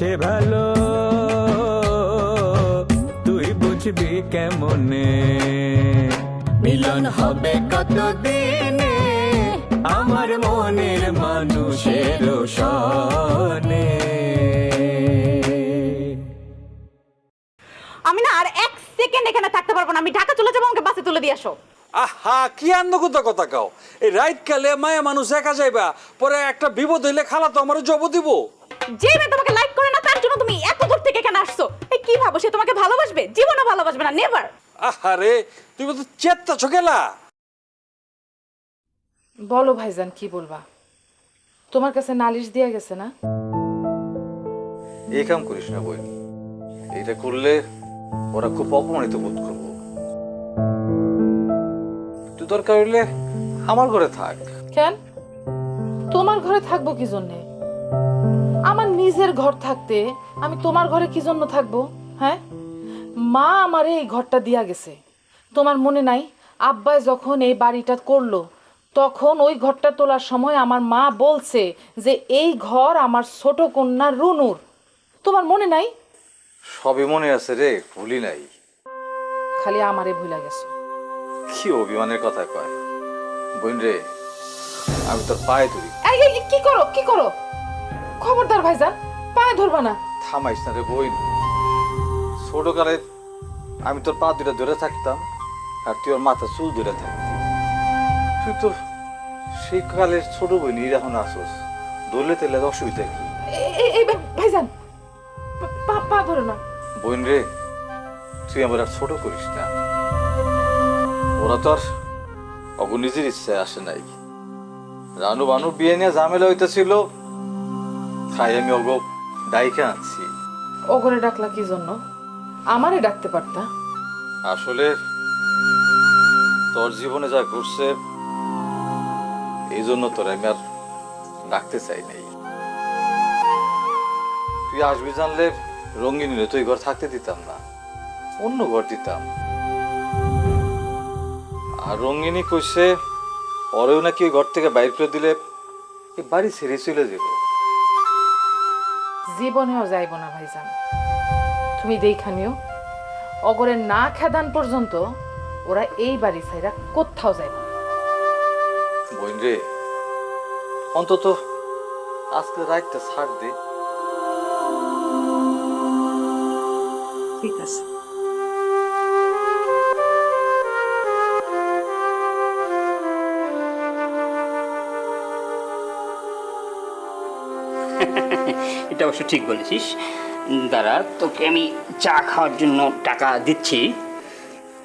সে ভালো। তুই বুঝবি কেমনে? মিলন হবে কতদিনে? আমার মনের মানুষের সনে আমি না আর এক সেকেন্ড এখানে থাকতে পারব না। আমি ঢাকা চলে যাব আমাকে বাসে তুলে দিয়ে আসো। আহা কি আন্নগত কথা কাও। এই রাইট কালে মায়া মানুষ একা যাইবা পরে একটা বিপদ হইলে খালা তো আমার জব দিব। যে মেয়ে তোমাকে লাইক করে না তার জন্য তুমি এত দূর থেকে এখানে আসছো। এই কি ভাবো সে তোমাকে ভালোবাসবে? জীবনও ভালোবাসবে না নেভার আহারে তুমি তো বলো ভাইজান কি বলবা? তোমার কাছে নালিশ দিয়া গেছে না? এই কাম করিস না বই। এটা করলে ওরা খুব অপমানিত বোধ করব। তুই দরকার হইলে আমার ঘরে থাক। কেন? তোমার ঘরে থাকব কি জন্যে? আমার নিজের ঘর থাকতে আমি তোমার ঘরে কি জন্য থাকব হ্যাঁ? মা আমারে এই ঘরটা দিয়া গেছে। তোমার মনে নাই? আব্বাই যখন এই বাড়িটা করল তখন ওই ঘরটা তোলার সময় আমার মা বলছে যে এই ঘর আমার ছোট কন্যা রুনুর। তোমার মনে নাই? সবই মনে আছে রে ভুলি নাই। খালি আমারে ভুলা গেছো। কি অভিমানের কথা কয়। বোন রে আমি তোর পায়ে এই, এই, কি করো কি করো? খবরদার ভাইজান পায়ে ধরবা না। থামাইস না রে বই। ছোটকালে আমি তোর পা দুটা ধরে থাকতাম আর তুই ওর মাথা চুল ধরে থাকতি। তুই তো সেই কালের ছোট বই নিয়ে এখন আসোস। ধরলে তেলে অসুবিধা কি? এই, ভাইজান পা- পা পা ধরো না। বোন রে তুই আমার আর ছোট করিস না। ওরা তো আর অগু নিজের ইচ্ছায় আসে নাই। রানু বানু বিয়ে নিয়ে ঝামেলা হইতেছিল তাই আমি অগ ডাইকে আনছি। ওগরে ডাকলা কি জন্য? আমারে ডাকতে পারতা? আসলে তোর জীবনে যা ঘটছে এই জন্য তোর আমি আর ডাকতে চাই নাই। তুই আসবি জানলে রঙিনী তুই ঘর থাকতে দিতাম না অন্য ঘর দিতাম। আর রঙিনী কইছে ওরেও নাকি ওই ঘর থেকে বাইর করে দিলে বাড়ি ছেড়ে চলে যাবে। জীবনেও যাইব না ভাইজান। তুমি দেখানিও অগরে না খেদান পর্যন্ত ওরা এই বাড়ি ছাইরা কোথাও যাইব না। বোন রে অন্তত আজকে রাইটটা ছাড় দে। ঠিক আছে। এটা অবশ্য ঠিক বলেছিস। দাঁড়া তোকে আমি চা খাওয়ার জন্য টাকা দিচ্ছি।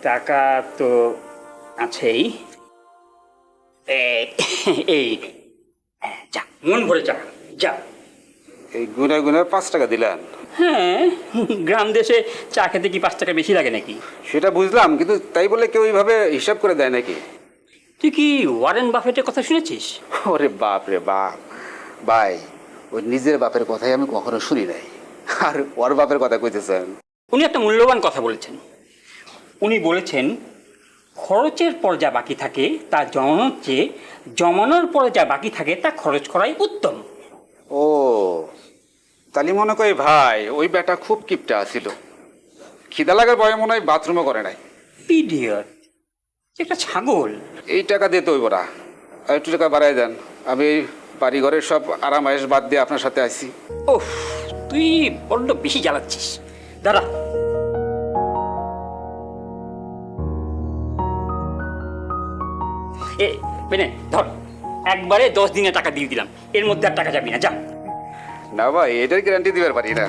টাকা তো আছেই। এই যা মন ভরে চা যা। এই গুনে গুনে পাঁচ টাকা দিলেন। হ্যাঁ গ্রাম দেশে চা খেতে কি পাঁচ টাকা বেশি লাগে নাকি? সেটা বুঝলাম কিন্তু তাই বলে কেউ এইভাবে হিসাব করে দেয় নাকি? তুই কি ওয়ারেন বাফেটের কথা শুনেছিস? ওরে বাপ রে বাপ। ভাই ওই নিজের বাপের কথাই আমি কখনো শুনি নাই। আর ওর বাপের কথা কইতেছেন। উনি একটা মূল্যবান কথা বলেছেন। উনি বলেছেন খরচের পর যা বাকি থাকে তা জমানোর চেয়ে জমানোর পরে যা বাকি থাকে তা খরচ করাই উত্তম। ও তালি মনে করি ভাই ওই বেটা খুব কিপটা আছিল। খিদা লাগার ভয়ে মনে হয় বাথরুমও করে নাই। পিডিয়ট একটা ছাগল। এই টাকা দিয়ে তো ওই বড়া আর একটু টাকা বাড়াই দেন। আমি এই বাড়ি ঘরের সব আরাম আয়েস বাদ দিয়ে আপনার সাথে আসি ওফ তুই বড্ড বেশি জ্বালাচ্ছিস। দাঁড়া। এ পেনে ধর একবারে দশ দিনের টাকা দিয়ে দিলাম। এর মধ্যে আর টাকা যাবি না যা। না ভাই এটার গ্যারান্টি দিবার পারি না।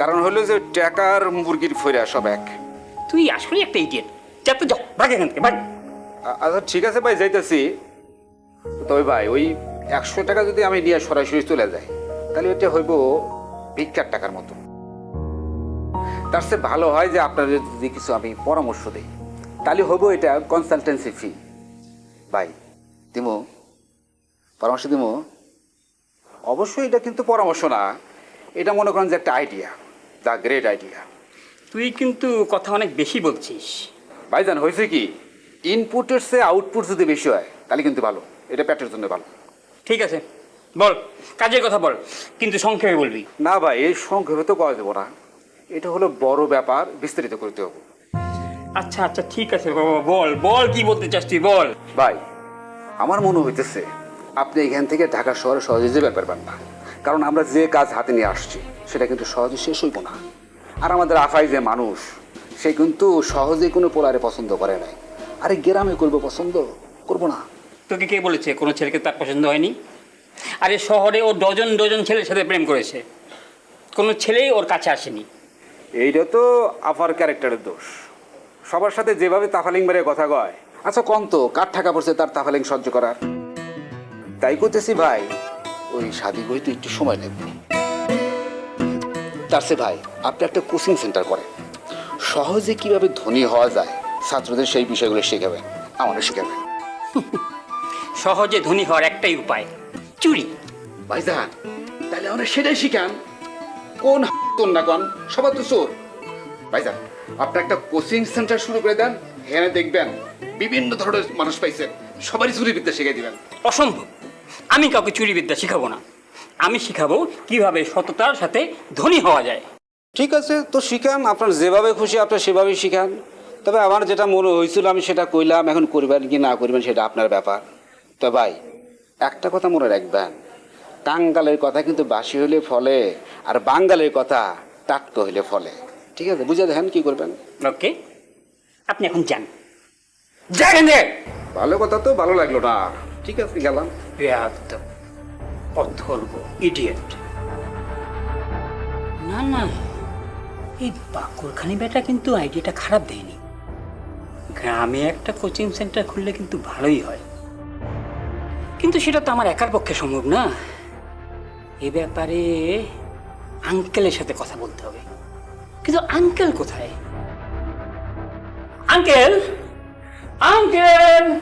কারণ হলো যে টাকার মুরগির ফইরা সব এক। তুই আসলে একটা ইডিয়েট যা তো যাও ভাগ এখান থেকে ভাগ আচ্ছা ঠিক আছে ভাই যাইতেছি। তবে ভাই ওই একশো টাকা যদি আমি নিয়ে সরাসরি চলে যাই তাহলে ওইটা হইব ভিক্ষার টাকার মতো। তার চেয়ে ভালো হয় যে আপনার যদি কিছু আমি পরামর্শ দিই তাহলে হইব এটা কনসালটেন্সি ফি ভাই দিমু পরামর্শ দিমু? অবশ্যই এটা কিন্তু পরামর্শ না। এটা মনে করেন যে একটা আইডিয়া দ্য গ্রেট আইডিয়া তুই কিন্তু কথা অনেক বেশি বলছিস। ভাইজান হয়েছে কি? ইনপুটের চেয়ে আউটপুট যদি বেশি হয় তাহলে কিন্তু ভালো। এটা পেটের জন্য ভালো। ঠিক আছে বল কাজের কথা বল কিন্তু সংক্ষেপে বলবি। না ভাই এই সংক্ষেপে তো করা দেবো না। এটা হলো বড় ব্যাপার বিস্তারিত করতে হবে। আচ্ছা আচ্ছা ঠিক আছে বাবা বল বল কি বলতে চাস তুই বল। ভাই আমার মনে হইতেছে আপনি এখান থেকে ঢাকা শহরে সহজে ব্যাপার পারবেন না কারণ আমরা যে কাজ হাতে নিয়ে আসছি সেটা কিন্তু সহজে শেষ হইব না। আর আমাদের আফাই যে মানুষ সে কিন্তু সহজে কোনো পোলারে পছন্দ করে নাই। আরে গ্রামে করব পছন্দ? করব না। তোকে কে বলেছে? কোনো ছেলেকে তার পছন্দ হয়নি? আরে শহরে ও ডজন ডজন ছেলের সাথে প্রেম করেছে। কোনো ছেলেই ওর কাছে আসেনি। এইটা তো আফার ক্যারেক্টারের দোষ। সবার সাথে যেভাবে তাফালিং মেরে কথা কয়। আচ্ছা কম তো, কার টাকা পড়ছে তার তাফালিং সহ্য করার? তাই করতেছি ভাই, ওই শাদি বইতে একটু সময় নেব। তার সে ভাই, আপনি একটা কোচিং সেন্টার করেন। সহজে কীভাবে ধনী হওয়া যায়, ছাত্রদের সেই বিষয়গুলো শেখাবেন আমাদের শেখাবেন। সহজে ধনী হওয়ার একটাই উপায় চুরি। ভাইজান তাহলে আমরা সেটাই শিখান। কোন কোন না কোন? সবার তো চোর। ভাইজান আপনি একটা কোচিং সেন্টার শুরু করে দেন। এখানে দেখবেন বিভিন্ন ধরনের মানুষ পাইছেন সবারই চুরি বিদ্যা শিখিয়ে দিবেন। অসম্ভব। আমি কাউকে চুরি বিদ্যা শিখাবো না। আমি শিখাবো কীভাবে সততার সাথে ধনী হওয়া যায়। ঠিক আছে তো শিখান। আপনার যেভাবে খুশি আপনার সেভাবেই শিখান। তবে আমার যেটা মনে হয়েছিল আমি সেটা কইলাম এখন করবেন কি না করবেন সেটা আপনার ব্যাপার। তো ভাই একটা কথা মনে রাখবেন টাঙ্গালের কথা কিন্তু বাসি হলে ফলে আর বাঙ্গালের কথা টাটকা হইলে ফলে। ঠিক আছে বুঝে দেখেন কি করবেন? ওকে আপনি এখন যান। যান ভালো কথা তো ভালো লাগল না। ঠিক আছে গেলাম। অথর্ব ইডিয়েট না না এই বাকুরখানি বেটা কিন্তু আইডিয়াটা খারাপ দেয়নি। গ্রামে একটা কোচিং সেন্টার খুললে কিন্তু ভালোই হয়। কিন্তু সেটা তো আমার একার পক্ষে সম্ভব না। এ ব্যাপারে আঙ্কেলের সাথে কথা বলতে হবে। কিন্তু আঙ্কেল কোথায়? আঙ্কেল! আঙ্কেল!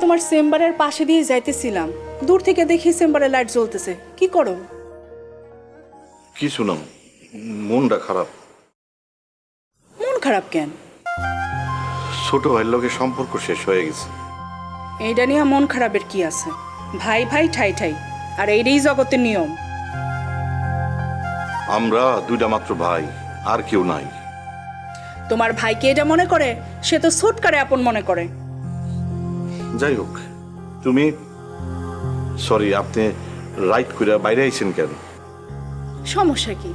তোমার চেম্বারের পাশে দিয়ে যাইতেছিলাম। দূর থেকে দেখি চেম্বারে লাইট জ্বলতেছে। কি করো? কিছু না মনটা খারাপ। মন খারাপ কেন? ছোট ভাইয়ের লগে সম্পর্ক শেষ হয়ে গেছে। এইটা নিয়ে মন খারাপের কি আছে? ভাই ভাই ঠাই ঠাই। আর এইটাই জগতের নিয়ম। আমরা দুইটা মাত্র ভাই আর কেউ নাই। তোমার ভাইকে এটা মনে করে? সে তো ছোটকারে আপন মনে করে। যাই হোক তুমি সরি আপনি রাইট করে বাইরে আইছেন কেন? সমস্যা কি?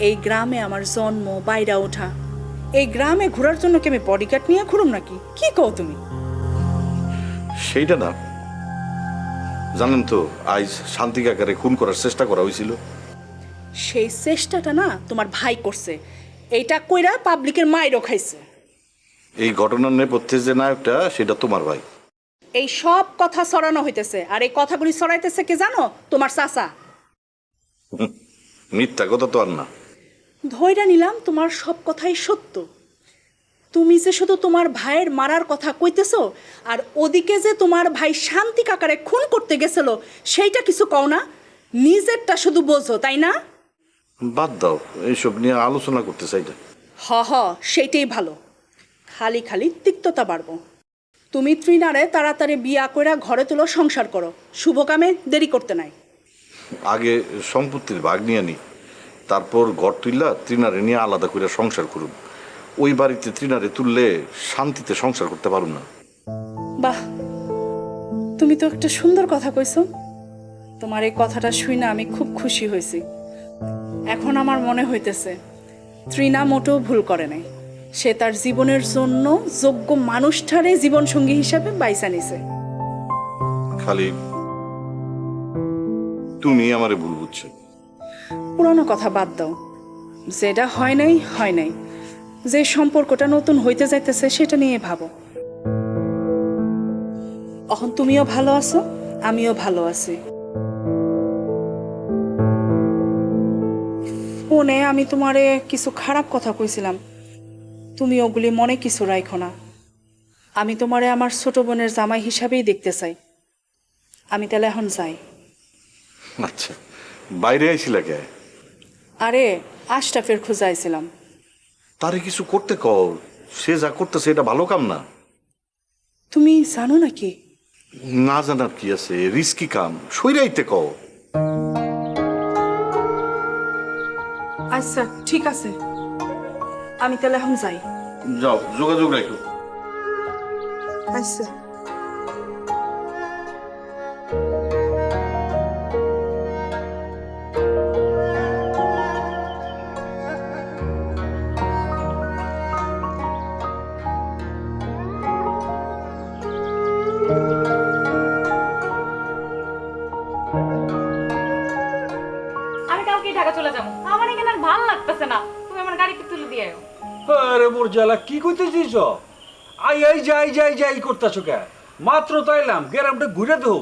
এই গ্রামে আমার জন্ম বাইরা ওঠা। এই গ্রামে ঘোরার জন্য কি আমি বডিগার্ড নিয়ে ঘুরুম নাকি? কি কও তুমি? সেইটা না। জানেন তো আজ শান্তি কাকারে খুন করার চেষ্টা করা হয়েছিল সেই চেষ্টাটা না তোমার ভাই করছে। এইটা কইরা পাবলিকের মাইরও খাইছে। এই ঘটনার নেপথ্যে যে নায়কটা সেটা তোমার ভাই। এই সব কথা ছড়ানো হইতেছে। আর এই কথাগুলি ছড়াইতেছে কে জানো? তোমার চাচা। মিথ্যা কথা তো আর না। ধৈর্য নিলাম তোমার সব কথাই সত্য। তুমি যে শুধু তোমার ভাইয়ের মারার কথা কইতেছ আর ওদিকে যে তোমার ভাই শান্তি কাকারে খুন করতে গেছিল সেইটা কিছু কও না? নিজেরটা শুধু বোঝো তাই না? বাদ দাও এইসব নিয়ে আলোচনা করতে চাইটা হ হ সেইটাই ভালো। খালি খালি তিক্ততা বাড়বো। তুমি ত্রিনারে তাড়াতাড়ি বিয়া কইরা ঘরে তুলো সংসার করো। শুভ কামে দেরি করতে নাই। আগে সম্পত্তির ভাগ নিয়ে নি তারপর ঘর তুললা তৃণারে নিয়ে আলাদা করে সংসার করুন ওই বাড়িতে তৃণারে তুললে শান্তিতে সংসার করতে পারুম না। বাহ তুমি তো একটা সুন্দর কথা কইছো। তোমার এই কথাটা শুই না আমি খুব খুশি হয়েছি। এখন আমার মনে হইতেছে ত্রিনা মোটেও ভুল করে নাই। সে তার জীবনের জন্য যোগ্য মানুষটারে জীবনসঙ্গী হিসাবে বাইসা নিছে। খালি তুমি আমারে ভুল বুঝছ। পুরনো কথা বাদ দাও। যেটা হয় নাই হয় নাই। যে সম্পর্কটা নতুন হইতে যাইতেছে সেটা নিয়ে ভাবো। এখন তুমিও ভালো আছো আমিও ভালো আছি। ফোনে আমি তোমারে কিছু খারাপ কথা কইছিলাম। তুমি ওগুলি মনে কিছু রাখো না। আমি তোমারে আমার ছোট বোনের জামাই হিসাবেই দেখতে চাই। আমি তাহলে এখন যাই। আচ্ছা বাইরে আইছিলা কে? আরে আশরাফের খুঁজাইছিলাম তারে কিছু করতে কও সে যা করতেছে এটা ভালো কাম না। তুমি জানো নাকি? না জানার কি আছে রিস্কি কাম সইরাইতে কও। আচ্ছা ঠিক আছে। আমি তাহলে এখন যাই। যাও যোগাযোগ রাখো। আচ্ছা। জ্বালা কি কইতেছিস আই আই যাই যাই যাই করতেছ কে? মাত্র তাইলাম গ্রামটা ঘুরে দেহ।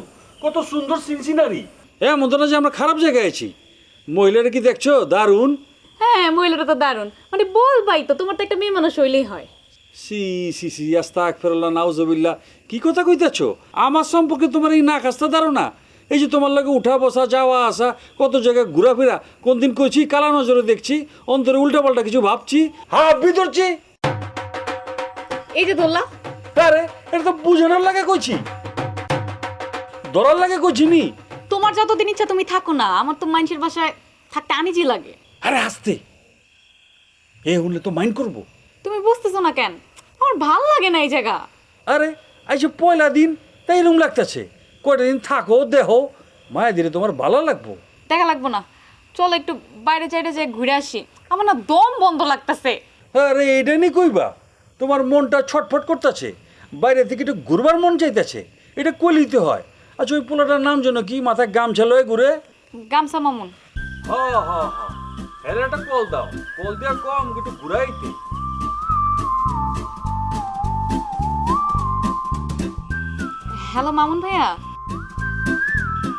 কত সুন্দর সিনসিনারি। এমন তো না যে আমরা খারাপ জায়গায় আছি। মহিলারা কি দেখছ? দারুণ। হ্যাঁ মহিলাটা তো দারুণ। মানে বলবাই তো তোমার তো একটা মেয়ে মানুষ হইলেই হয়। সি সি সি আস্তাক ফেরল্লাহ নাউজবিল্লা কি কথা কইতেছ? আমার সম্পর্কে তোমার এই না কাজটা ধারণা? এই যে তোমার লাগে উঠা বসা যাওয়া আসা কত জায়গায় ঘোরাফেরা কোন দিন কইছি কালা নজরে দেখছি অন্তরে উল্টা পাল্টা কিছু ভাবছি। হ্যাঁ বিতরছি এই যে দোল্লা আরে এটা তো বুঝানোর লাগে কইছি। ধরার লাগে কইছি নি। তোমার যতদিন ইচ্ছা তুমি থাকো না আমার তো মানুষের বাসায় থাকতে আনিজি লাগে। আরে আসতে এ হলে তো মাইন্ড করব। তুমি বুঝতেছো না কেন? আমার ভালো লাগে না এই জায়গা। আরে আজ পয়লা দিন তাই রুম লাগতেছে। কয়টা দিন থাকো দেহো মায়া দিলে তোমার ভালো লাগবো। দেখা লাগবো না। চলো একটু বাইরে চাইরে যে ঘুরে আসি। আমার না দম বন্ধ লাগতেছে। আরে এটা নিয়ে কইবা? তোমার মনটা ছটফট করতেছে। বাইরে থেকে একটু ঘুরবার মন চাইতেছে। এটা কলিতে হয়? আচ্ছা ওই পোলাটার নাম জন্য কি মাথায় গামছা লয়ে ঘুরে? গামছা মামুন। হ হ হ। এর একটা কল দাও। কল দিয়া কম একটু ঘুরাইতে। হ্যালো মামুন ভাইয়া।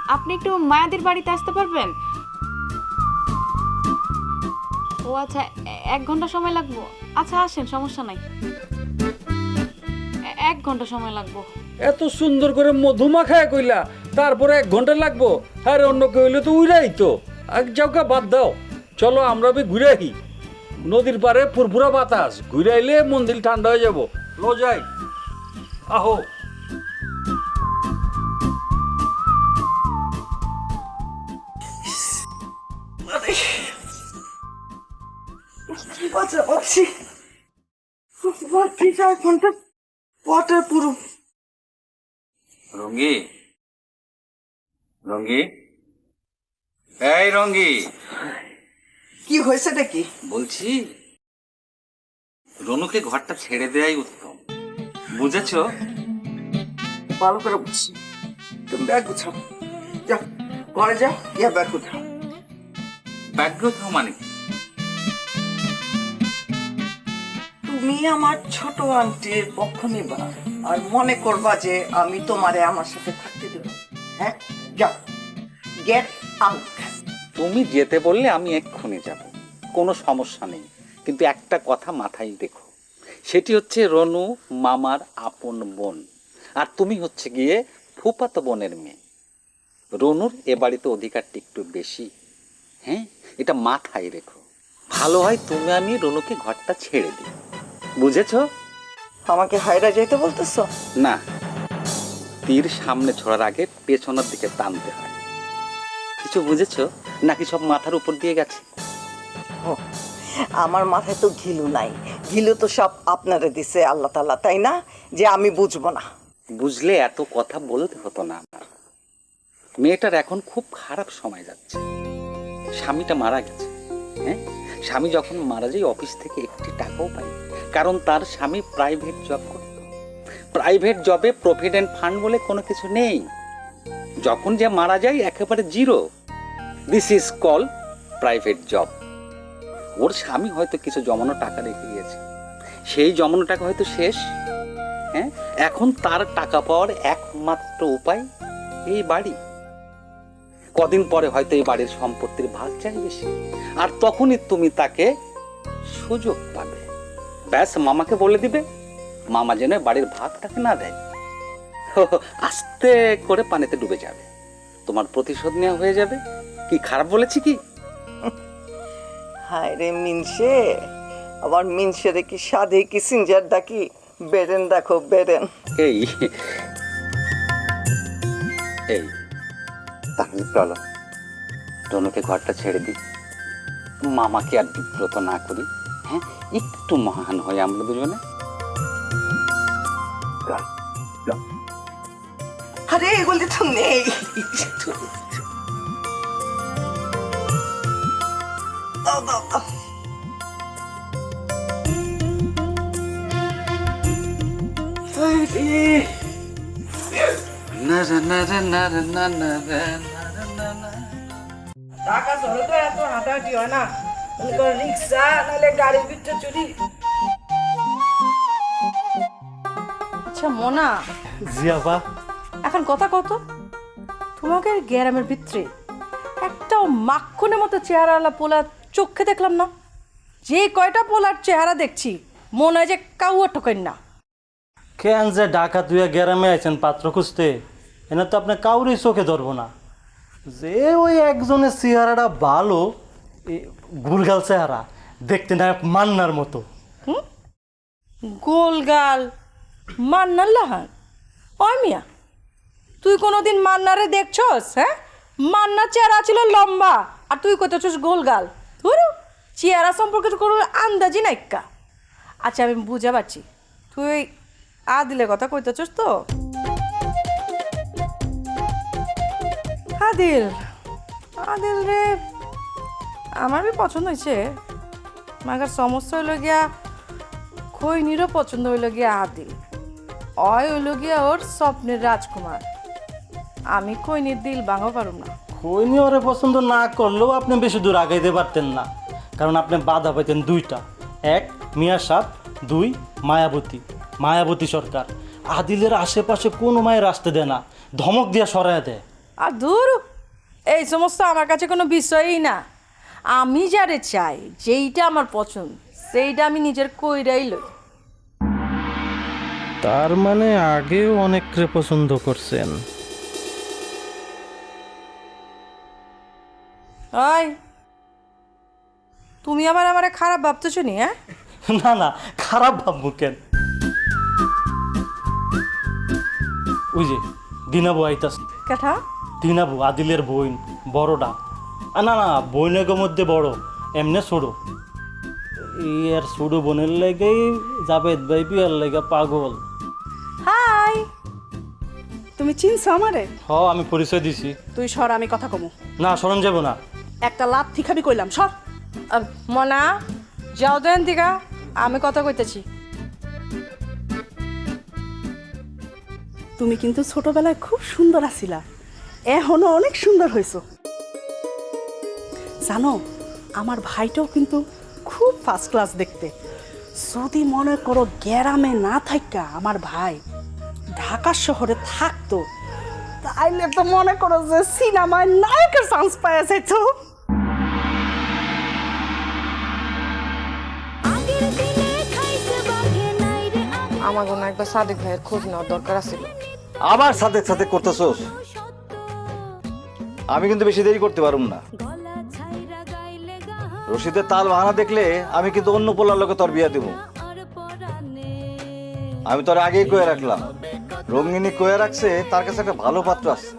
আপনি একটু মায়াদের বাড়িতে আসতে পারবেন? ও আচ্ছা এক ঘণ্টা সময় লাগবো। আচ্ছা আসেন, সমস্যা নাই। এক ঘণ্টা সময় লাগবো। এত সুন্দর করে মধু মাখায় কইলা, তারপরে এক ঘণ্টা লাগবো। আরে, অন্য কেউ হইলে তো উইরাই তো। এক যাওকা বাদ দাও। চলো, আমরা বি ঘুরে আহি। নদীর পারে ফুরফুরা বাতাস। ঘুরে আইলে মন্দির ঠান্ডা হয়ে যাব। লো যাই। আহো। বাচ্চি বাচ্চি চার ঘণ্টা ওয়াটার পুরো। রঙ্গি? রঙ্গি? এই রঙ্গি! কি হয়েছে নাকি? বলছি রনুকে ঘরটা ছেড়ে দেয়াই উত্তম। বুঝেছ? ভালো করে বুঝছি। তুমি ব্যাগ গুছাও। যা ঘরে যাও ইয়া ব্যাগ গুছাও। ব্যাগ্রত মানে কি? তুমি আমার ছোট আন্টির পক্ষ নিবা আর মনে করবা যে আমি তোমারে আমার সাথে থাকতে দেব। হ্যাঁ? যাও। গেট আউট তুমি যেতে বললে আমি এক্ষুনি যাব। কোনো সমস্যা নেই। কিন্তু একটা কথা মাথায় দেখো সেটি হচ্ছে রনু মামার আপন বোন। আর তুমি হচ্ছে গিয়ে ফুপাতো বোনের মেয়ে। রনুর এ বাড়িতে অধিকারটি একটু বেশি। হ্যাঁ? এটা মাথায় রেখো। ভালো হয় তুমি আমি রনুকে ঘরটা ছেড়ে দিই। বুঝেছ? আমাকে হায়রা যেতে বলতেছো? না তীর সামনে ছড়ার আগে পেছনের দিকে টানতে হয়। কিছু বুঝেছ? নাকি সব মাথার উপর দিয়ে গেছে? আমার মাথায় তো ঘিলু নাই। ঘিলু তো সব আপনারে দিছে আল্লাহ তাল্লাহ তাই না? যে আমি বুঝব না। বুঝলে এত কথা বলতে হতো না আমার। মেয়েটার এখন খুব খারাপ সময় যাচ্ছে। স্বামীটা মারা গেছে হ্যাঁ? স্বামী যখন মারা যায়, অফিস থেকে একটি টাকাও পাই কারণ তার স্বামী প্রাইভেট জব করত। প্রাইভেট জবে প্রভিডেন্ট ফান্ড বলে কোনো কিছু নেই। যখন যে মারা যায়, একেবারে zero this is call private job ওর স্বামী হয়তো কিছু জমানো টাকা রেখে গিয়েছে। সেই জমানো টাকা হয়তো শেষ। হ্যাঁ? এখন তার টাকা পাওয়ার একমাত্র উপায় এই বাড়ি। কদিন পরে হয়তো এই বাড়ির সম্পত্তির ভাগ চাইবে সে। আর তখনই তুমি তাকে সুযোগ পাবে। ব্যাস মামাকে বলে দিবে মামা যেন বাড়ির ভাগটাকে না দেয়। আস্তে করে পানিতে ডুবে যাবে। তোমার প্রতিশোধ নেওয়া হয়ে যাবে। কি খারাপ বলেছি কি? হায় রে মিনসে আবার মিনসেরে কি সাধে কি সিনজার ডাকি। বেরেন দেখো বেরেন। এই এই। তাহলে চলো। রনুকে ঘরটা ছেড়ে দিই। মামাকে আর বিব্রত না করি হ্যাঁ? একটু মহান হই আমরা দুজনে। আরে এগুলি তো নেই। দাও দাও দাও। না রে, না রে, টাকা চলে তো এত হাঁটাহাঁটি হয় না। মনে করো রিক্সা নাহলে গাড়ির ভিতরে চুরি। আচ্ছা মোনা। জিয়াবা এখন কথা কত তোমাকে গ্যারামের ভিতরে একটাও মাখনের মতো চেহারাওয়ালা পোলা চোখে দেখলাম না। যে কয়টা পোলার চেহারা দেখছি মনে হয় যে কাউয়া ঠোকেন না। কেন যে ঢাকা তুই গ্রামে আছেন পাত্র খুঁজতে এনে তো আপনি কাউরই চোখে ধরবো না। যে ওই একজনের চেহারাটা ভালো গুলগাল চেহারা, দেখতে না মান্নার মতো। গোলগাল মান্নার লাহান। ওই মিয়া, তুই কোনোদিন মান্নারে দেখছস হ্যাঁ? মান্নার চেহারা ছিল লম্বা, আর তুই কইতেছস গোলগাল। ধরু, চেহারা সম্পর্কে কোনো আন্দাজই নাইকা আচ্ছা আমি বুঝে পারছি তুই আদিলের কথা কইতেছস তো? আদিল আদিল রে, আমার বি পছন্দ হয়েছে মাগার সমস্যা হইল গিয়া, খৈনিরও পছন্দ হইল গিয়া আদিল। অয় হইল গিয়া ওর স্বপ্নের রাজকুমার। আমি খৈনির দিল ভাঙা পারুম না। খৈনি ওরে পছন্দ না করলেও আপনি বেশি দূর আগাইতে পারতেন না। কারণ আপনি বাধা পাইতেন দুইটা। এক, মিয়া সাপ দুই, মায়াবতী মায়াবতী সরকার। আদিলের আশেপাশে কোনো মায়ের আসতে দেয় না। ধমক দিয়া সরায় দেয়। আর দূর এই সমস্ত আমার কাছে কোনো বিষয়ই না। আমি যারে চাই যেইটা আমার পছন্দ সেইটা আমি নিজের কইরাই লই। তার মানে আগেও অনেকরে পছন্দ করছেন। ওই তুমি আবার আমারে খারাপ ভাবতেছো নি হ্যাঁ? না না খারাপ ভাববো কেন? ওই যে দিনাবু আইতাস কেঠা? দিনাবু আদিলের বইন বড়টা না না বইনের মধ্যে বড় এমনে ছোড়ো এই আর ছোটো বোনের লেগেই জাবেদ ভাই বিয়ার লেগে পাগল। হাই! তুমি চিনছো আমারে? হ আমি পরিচয় দিছি। তুই সর আমি কথা কমু। না স্মরণ যাব না। একটা লাথি খাবি কইলাম সর। আহ, মনা যাও দেন দিঘা আমি কথা কইতেছি। তুমি কিন্তু ছোটবেলায় খুব সুন্দর আছিলা এখনও অনেক সুন্দর হয়েছো। জানো আমার ভাইটাও কিন্তু খুব ফার্স্ট ক্লাস দেখতে। যদি মনে করো গ্যারামে না থাকা আমার ভাই ঢাকা শহরে থাকতো তাইলে তো মনে করো যে সিনেমায় নায়কের চান্স পাইছে তো আগের দিনে খাইতে বাঘে নাই রে আগে আমার কোনো একবার সাদেক ভাইয়ের খোঁজ নেওয়ার দরকার আছে আবার সাথে সাথে করতেছোস? সত্য আমি কিন্তু বেশি দেরি করতে পারুম না। রশিদের তাল বাহানা দেখলে আমি কিন্তু অন্য পোলার লোকে তোর বিয়া দিব। আমি তোর আগেই কয়ে রাখলাম। রঙ্গিনী কয়ে রাখছে, তার কাছে একটা ভালো পাত্র আছে।